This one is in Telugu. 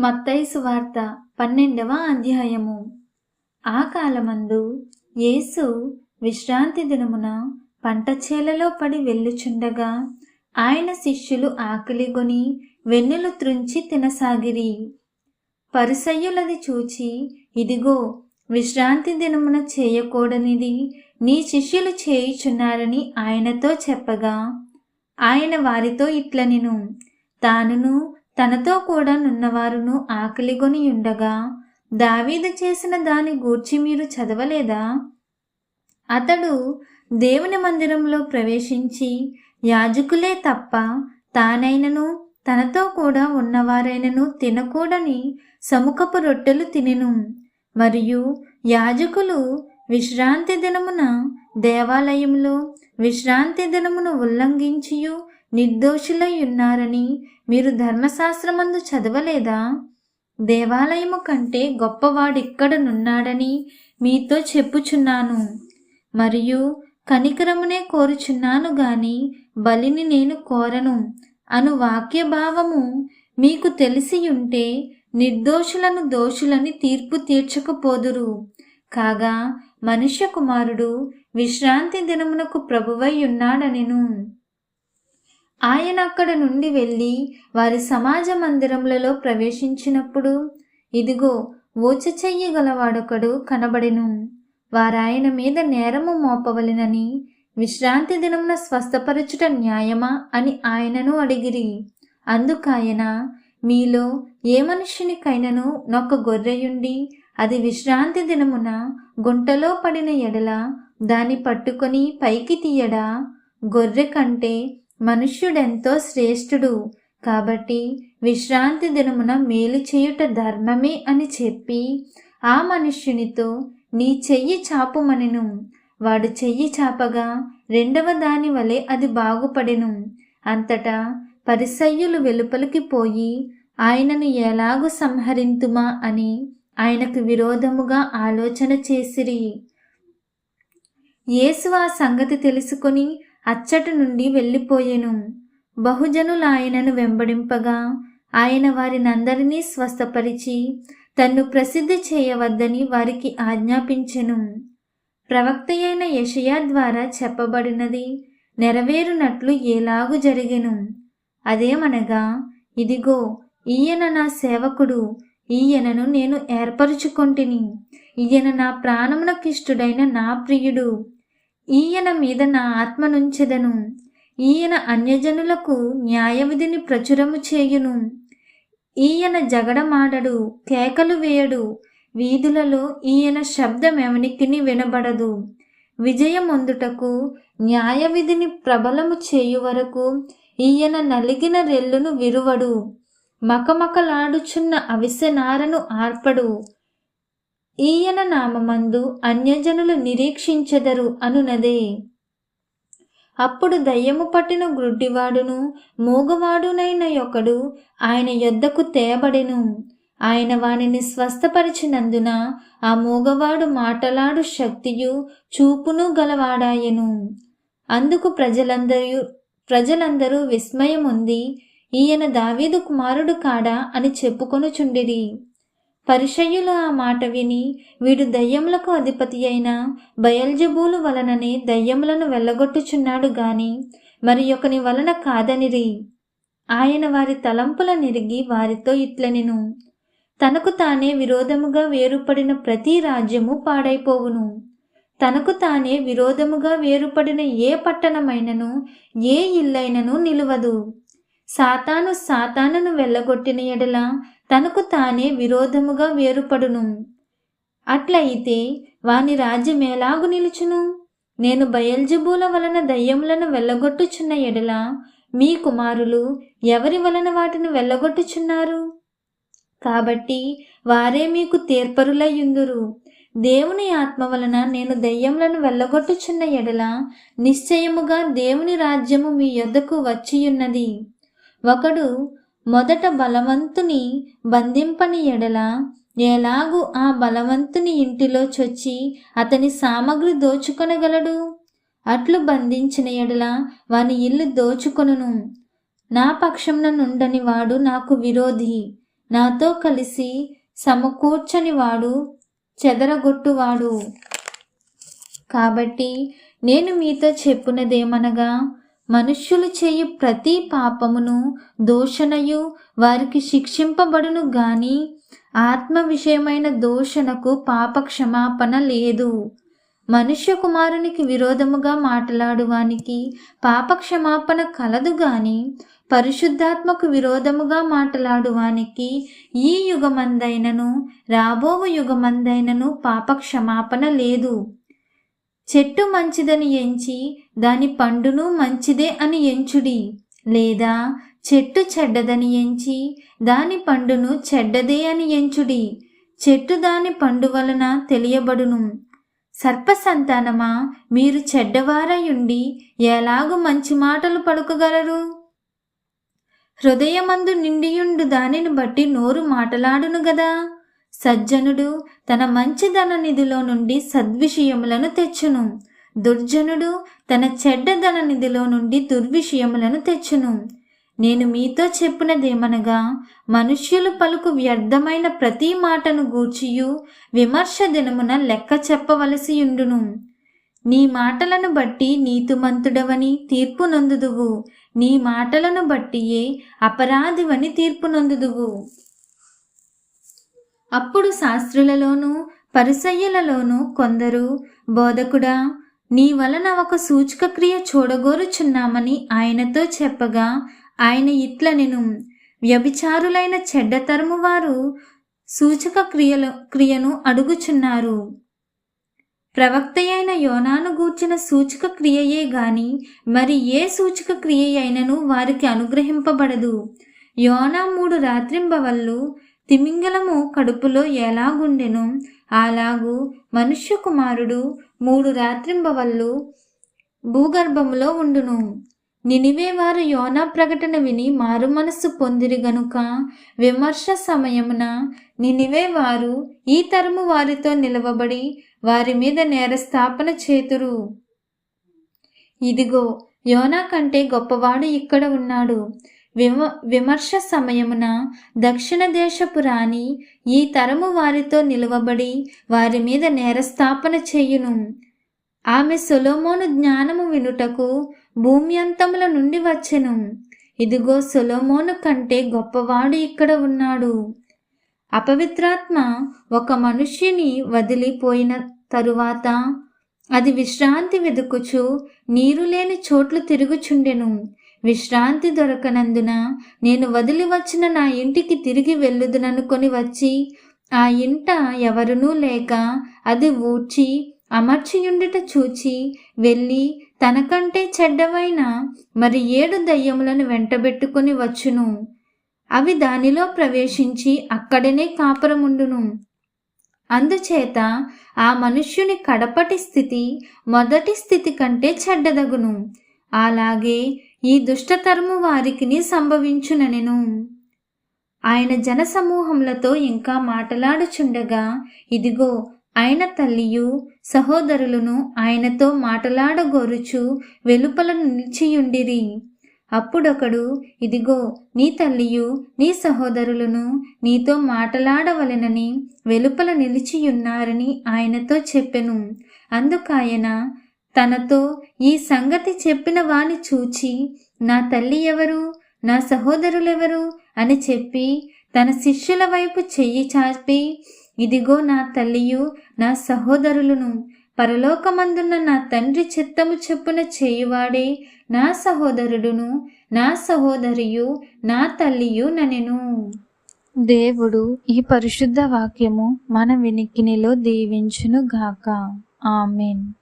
మత్తైసు వార్త పన్నెండవ అధ్యాయము. ఆ కాలమందు యేసు విశ్రాంతి దినమున పంట చేలలో పడి వెళ్ళుచుండగా ఆయన శిష్యులు ఆకలిగొని వెన్నులు త్రుంచి తినసాగిరి. పరిసయ్యులది చూచి ఇదిగో విశ్రాంతి దినమున చేయకూడనిది నీ శిష్యులు చేయుచున్నారని ఆయనతో చెప్పగా ఆయన వారితో ఇట్లనిను తానును తనతో కూడా నున్నవారును ఆకలిగొని ఉండగా దావీదు చేసిన దాని గూర్చి మీరు చదవలేదా? అతడు దేవుని మందిరంలో ప్రవేశించి యాజకులే తప్ప తానైనను తనతో కూడా ఉన్నవారైనను తినకూడని సముఖపు రొట్టెలు తినెను. మరియు యాజకులు విశ్రాంతి దినమున దేవాలయంలో విశ్రాంతి దినమును ఉల్లంఘించియు నిర్దోషులై ఉన్నారని మీరు ధర్మశాస్త్రమందు చదవలేదా? దేవాలయము కంటే గొప్పవాడిక్కడనున్నాడని మీతో చెప్పుచున్నాను. మరియు కనికరమునే కోరుచున్నాను గాని బలిని నేను కోరను అను వాక్య భావము మీకు తెలిసి ఉంటే నిర్దోషులను దోషులని తీర్పు తీర్చకపోదురు. కాగా మనుష్య కుమారుడు విశ్రాంతి దినమునకు ప్రభువై ఉన్నాడనెను ఆయన అక్కడ నుండి వెళ్ళి వారి సమాజ మందిరములలో ప్రవేశించినప్పుడు ఇదిగో ఊచ చెయ్యగలవాడొకడు కనబడెను. వారాయన మీద నేరము మోపవలెనని విశ్రాంతి దినమున స్వస్థపరచుట న్యాయమా అని ఆయనను అడిగిరి. అందుకాయన మీలో ఏ మనుష్యునికైనను నొక్క గొర్రెయుండి అది విశ్రాంతి దినమున గుంటలో పడిన ఎడల దాన్ని పట్టుకొని పైకి తీయడా? గొర్రె కంటే మనుష్యుడెంతో శ్రేష్ఠుడు. కాబట్టి విశ్రాంతి దినమున మేలు చేయుట ధర్మమే అని చెప్పి ఆ మనుష్యునితో నీ చెయ్యి చాపుమనెను. వాడు చెయ్యి చాపగా రెండవ దాని వలె అది బాగుపడెను. అంతటా పరిసయ్యులు వెలుపలికి పోయి ఆయనను ఎలాగు సంహరింతుమా అని ఆయనకు విరోధముగా ఆలోచన చేసిరి. యేసు ఆ సంగతి తెలుసుకొని అచ్చట నుండి వెళ్ళిపోయెను. బహుజనులు ఆయనను వెంబడింపగా ఆయన వారినందరినీ స్వస్థపరిచి తన్ను ప్రసిద్ధి చేయవద్దని వారికి ఆజ్ఞాపించెను. ప్రవక్త అయిన యషయా ద్వారా చెప్పబడినది నెరవేరునట్లు ఎలాగు జరిగెను. అదేమనగా ఇదిగో ఈయన నా సేవకుడు ఈయనను నేను ఏర్పరుచుకొంటిని. ఈయన నా ప్రాణమునకిష్టుడైన నా ప్రియుడు. ఈయన మీద నా ఆత్మ నుంచెదను. ఈయన అన్యజనులకు న్యాయవిధిని ప్రచురము చేయును. ఈయన జగడమాడడు కేకలు వేయడు. వీధులలో ఈయన శబ్దం ఎవనికిని వినబడదు. విజయమొందుటకు న్యాయవిధిని ప్రబలము చేయు వరకు ఈయన నలిగిన రెల్లును విరువడు. మకమకలాడుచున్న అవిసెనారను ఆర్పడు. ఈయన నామమందు అన్యజనులు నిరీక్షించెదరు అనునదే. అప్పుడు దయ్యము పట్టిన గ్రుడ్డివాడును మూగవాడునైన ఒకడు ఆయన యొద్దకు తేబడెను. ఆయన వానిని స్వస్థపరిచినందున ఆ మూగవాడు మాటలాడు శక్తియు చూపును గలవాడాయెను. అందుకు ప్రజలందరూ ప్రజలందరూ విస్మయముంది ఈయన దావీదు కుమారుడు కాడా అని చెప్పుకొనుచుండిరి. పరిషయ్యులు ఆ మాట విని వీడు దయ్యములకు అధిపతి అయిన బయల్జబూలు వలననే దయ్యములను వెళ్ళగొట్టుచున్నాడు గాని మరి ఒకని వలన కాదనిరి. ఆయన వారి తలంపుల నిరిగి వారితో ఇట్లనెను తనకు తానే విరోధముగా వేరుపడిన ప్రతి రాజ్యము పాడైపోవును. తనకు తానే విరోధముగా వేరుపడిన ఏ పట్టణమైనను ఏ ఇల్లైనను నిలువదు. సాతాను సాతానును వెళ్ళగొట్టిన ఎడల తనకు తానే విరోధముగా వేరుపడును. అట్లయితే వాని రాజ్యం ఎలాగు నిలుచును? నేను బయల్జబూల వలన దయ్యములను వెళ్ళగొట్టుచున్న ఎడల మీ కుమారులు ఎవరి వలన వాటిని వెళ్ళగొట్టుచున్నారు? కాబట్టి వారే మీకు తీర్పరులయ్యుందురు. దేవుని ఆత్మ వలన నేను దయ్యములను వెళ్ళగొట్టుచున్న ఎడల నిశ్చయముగా దేవుని రాజ్యము మీ యొద్దకు వచ్చియున్నది. ఒకడు మొదట బలవంతుని బంధింపని ఎడల ఎలాగూ ఆ బలవంతుని ఇంటిలో చొచ్చి అతని సామగ్రి దోచుకొనగలడు? అట్లు బంధించిన ఎడల వాని ఇల్లు దోచుకొనును. నా పక్షంన నుండని వాడు నాకు విరోధి. నాతో కలిసి సమకూర్చని వాడు చెదరగొట్టువాడు. కాబట్టి నేను మీతో చెప్పునదేమనగా మనుష్యులు చేయు ప్రతి పాపమును దోషణయు వారికి శిక్షింపబడును గాని ఆత్మ విషయమైన దోషణకు పాప క్షమాపణ లేదు. మనుష్య కుమారునికి విరోధముగా మాట్లాడువానికి పాప క్షమాపణ కలదు గాని పరిశుద్ధాత్మకు విరోధముగా మాట్లాడువానికి ఈ యుగమందైనను రాబోవు యుగమందైనను పాప క్షమాపణ లేదు. చెట్టు మంచిదని ఎంచి దాని పండును మంచిదే అని ఎంచుడి. లేదా చెట్టు చెడ్డదని ఎంచి దాని పండును చెడ్డదే అని ఎంచుడి. చెట్టు దాని పండు వలన తెలియబడును. సర్ప సంతానమా మీరు చెడ్డవారయుండి ఎలాగు మంచి మాటలు పలుకగలరు? హృదయమందు నిండియుండు దానిని బట్టి నోరు మాటలాడును గదా? సజ్జనుడు తన మంచిధన నిధిలో నుండి సద్విషయములను తెచ్చును. దుర్జనుడు తన చెడ్డధన నిధిలో నుండి దుర్విషయములను తెచ్చును. నేను మీతో చెప్పినదేమనగా మనుష్యులు పలుకు వ్యర్థమైన ప్రతి మాటను గూర్చియు విమర్శ దినమున లెక్క చెప్పవలసి ఉండును నీ మాటలను బట్టి నీతిమంతుడవని తీర్పు నొందుదువు. నీ మాటలను బట్టియే అపరాధివని తీర్పు నొందుదువు. అప్పుడు శాస్త్రులలోనూ పరిసయ్యలలోనూ కొందరు బోధకుడా నీ వలన ఒక సూచకక్రియ చూడగోరుచున్నామని ఆయనతో చెప్పగా ఆయన ఇట్లనెను వ్యభిచారులైన చెడ్డతరము వారు సూచక క్రియలు క్రియను అడుగుచున్నారు. ప్రవక్త అయిన యోనాను గూర్చిన సూచక క్రియయే గాని మరి ఏ సూచక క్రియ అయినను వారికి అనుగ్రహింపబడదు. యోనా మూడు రాత్రింబవళ్ళు తిమింగలము కడుపులో ఎలాగుండెను? అలాగు మనుష్య కుమారుడు మూడు రాత్రింబవళ్ళు భూగర్భములో ఉండును. నినివే వారు యోనా ప్రకటన విని మారు మనస్సు పొందిరి గనుక విమర్శ సమయమున నినివే వారు ఈ తరము వారితో నిలవబడి వారి మీద నేరస్థాపన చేతురు. ఇదిగో యోనా కంటే గొప్పవాడు ఇక్కడ ఉన్నాడు. విమ విమర్శ సమయమున దక్షిణ దేశపు రాణి ఈ తరము వారితో నిలవబడి వారి మీద నేరస్థాపన చేయును. ఆమె సొలోమోను జ్ఞానము వినుటకు భూమి అంతముల నుండి వచ్చెను. ఇదిగో సొలోమోను కంటే గొప్పవాడు ఇక్కడ ఉన్నాడు. అపవిత్రాత్మ ఒక మనుష్యుని వదిలిపోయిన తరువాత అది విశ్రాంతి వెదుకుచు నీరు లేని చోట్లు తిరుగుచుండెను. విశ్రాంతి దొరకనందున నేను వదిలి వచ్చిన నా ఇంటికి తిరిగి వెళ్ళుదుననుకొని వచ్చి ఆ ఇంట ఎవరునూ లేక అది ఊడ్చి అమర్చియుండుట చూచి వెళ్ళి తనకంటే చెడ్డవైన మరి ఏడు దయ్యములను వెంటబెట్టుకుని వచ్చును. అవి దానిలో ప్రవేశించి అక్కడనే కాపురముండును. అందుచేత ఆ మనుష్యుని కడపటి స్థితి మొదటి స్థితి కంటే చెడ్డదగును. అలాగే ఈ దుష్టతరము వారికిని సంభవించుననెను ఆయన జనసమూహములతో ఇంకా మాటలాడుచుండగా ఇదిగో ఆయన తల్లియు సహోదరులను ఆయనతో మాటలాడగోరుచు వెలుపల నిలిచియుండిరి. అప్పుడొకడు ఇదిగో నీ తల్లియు నీ సహోదరులను నీతో మాటలాడవలెనని వెలుపల నిలిచియున్నారని ఆయనతో చెప్పెను. అందుకాయన తనతో ఈ సంగతి చెప్పిన వాని చూచి నా తల్లి ఎవరు? నా సహోదరులెవరు? అని చెప్పి తన శిష్యుల వైపు చెయ్యి చాపి ఇదిగో నా తల్లియు నా సహోదరులను. పరలోకమందున్న నా తండ్రి చిత్తము చెప్పున చేయువాడే నా సహోదరుడును నా సహోదరియు నా తల్లియు ననెను. దేవుడు ఈ పరిశుద్ధ వాక్యము మన వినికినిలో దీవించును గాక ఆమెన్.